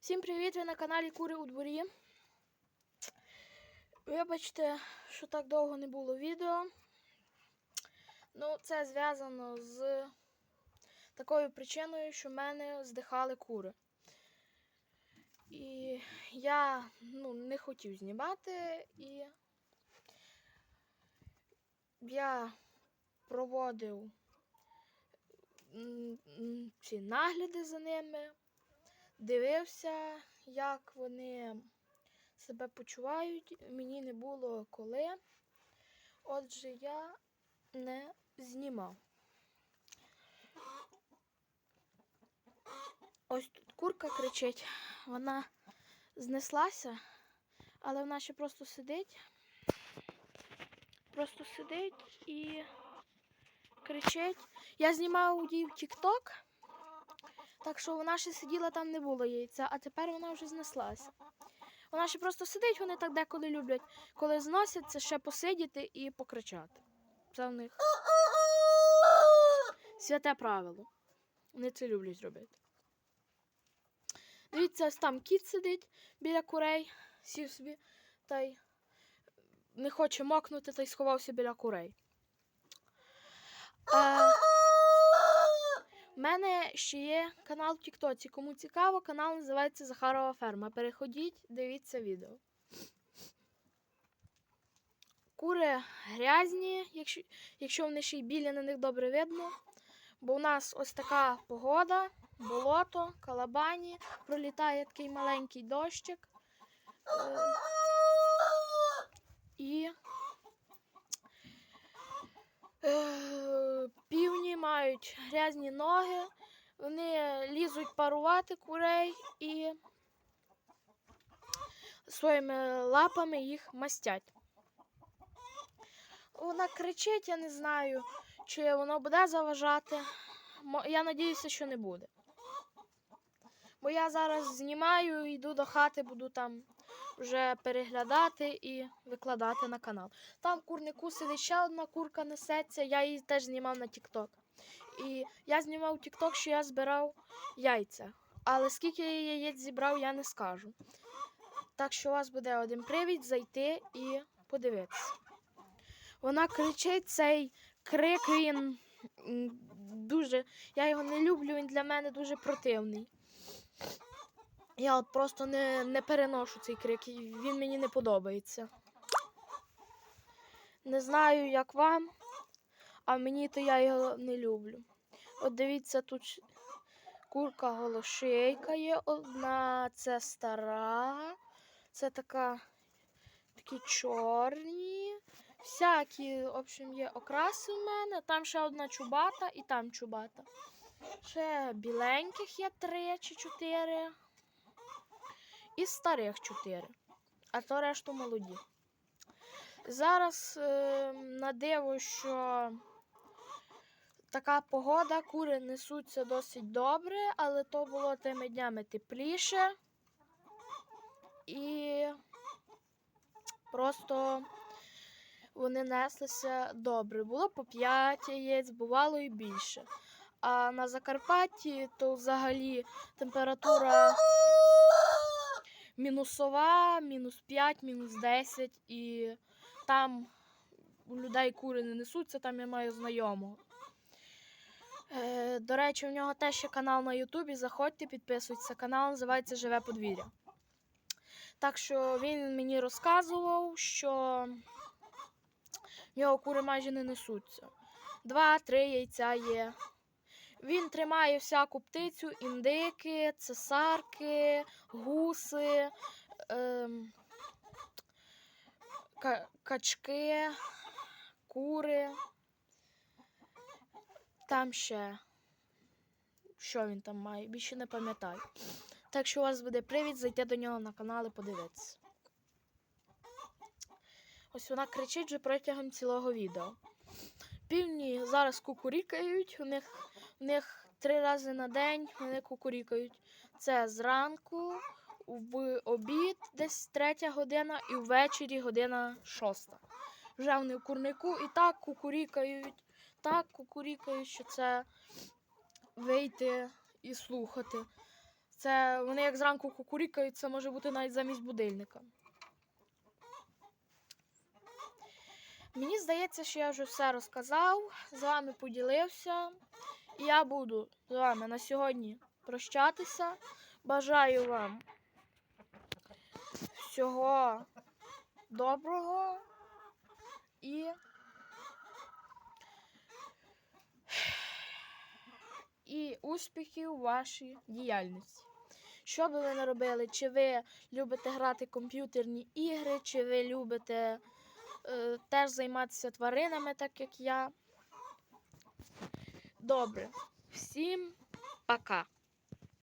Всім привіт! Ви на каналі Кури у дворі. Вибачте, що так довго не було відео. Ну, це зв'язано з такою причиною, що в мене здихали кури. І я ну, не хотів знімати, і я проводив ці нагляди за ними дивився, як вони себе почувають. Мені не було коли. Отже, я не знімав. Ось тут курка кричить, вона знеслася, але вона ще просто сидить. Просто сидить і кричить. Я знімав її в TikTok. Так що вона ще сиділа, там не було яйця, а тепер вона вже знеслася. Вона ще просто сидить, вони так деколи люблять, коли зносяться, ще посидіти і покричати. Це в них святе правило. Вони це люблять робити. Дивіться, ось там кіт сидить біля курей, сів собі та й не хоче мокнути, та й сховався біля курей. Е, мене ще є канал в Тіктоці. Кому цікаво, канал називається Захарова Ферма. Переходіть, дивіться відео. Кури грязні, якщо, якщо вони ще й білі, на них добре видно. Бо у нас ось така погода, болото, калабані, пролітає такий маленький дощик. Е, І Е, мають грязні ноги, вони лізуть парувати курей і своїми лапами їх мастять. Вона кричить, я не знаю, чи воно буде заважати. Я надіюся, що не буде. Бо я зараз знімаю, йду до хати, буду там вже переглядати і викладати на канал. Там курнику сидить ще одна курка несеться, я її теж знімав на TikTok. І я знімав TikTok, що я збирав яйця. Але скільки я яєць зібрав, я не скажу. Так що у вас буде один привід зайти і подивитися. Вона кричить цей крик, він дуже. Я його не люблю, він для мене дуже противний. Я от просто не, не переношу цей крик, він мені не подобається. Не знаю, як вам, а мені то я його не люблю. От дивіться, тут курка голошейка є одна, це стара, це така такі чорні. Всякі, в общем, є окраси в мене. Там ще одна чубата і там чубата. Ще біленьких є три чи чотири. І старих чотири. А то решту молоді. Зараз е, на диво, що така погода, кури несуться досить добре, але то було тими днями тепліше. І просто вони неслися добре. Було по 5 яєць, бувало і більше. А на Закарпатті то взагалі температура мінусова, мінус 5, мінус 10, і там у людей кури не несуться, там я маю знайомого. Е, до речі, у нього теж є канал на Ютубі. Заходьте, підписуйтесь. Канал називається Живе подвір'я. Так що він мені розказував, що в нього кури майже не несуться. Два-три яйця є. Він тримає всяку птицю, індики, цесарки, гуси, ем, ка- качки, кури. Там ще. Що він там має? Більше не пам'ятаю. Так що у вас буде привід зайти до нього на канал і подивитися. Ось вона кричить вже протягом цілого відео. Півні зараз кукурікають, у них у них три рази на день вони кукурікають. Це зранку, в обід, десь третя година, і ввечері година шоста. Вже вони в курнику і так кукурікають, так кукурікають, що це вийти і слухати. Це вони як зранку кукурікають, це може бути навіть замість будильника. Мені здається, що я вже все розказав, з вами поділився. І я буду з вами на сьогодні прощатися. Бажаю вам всього доброго і і успіхів у вашій діяльності. Що би ви не робили? Чи ви любите грати комп'ютерні ігри, чи ви любите е, теж займатися тваринами, так як я. Добре. Всім пока.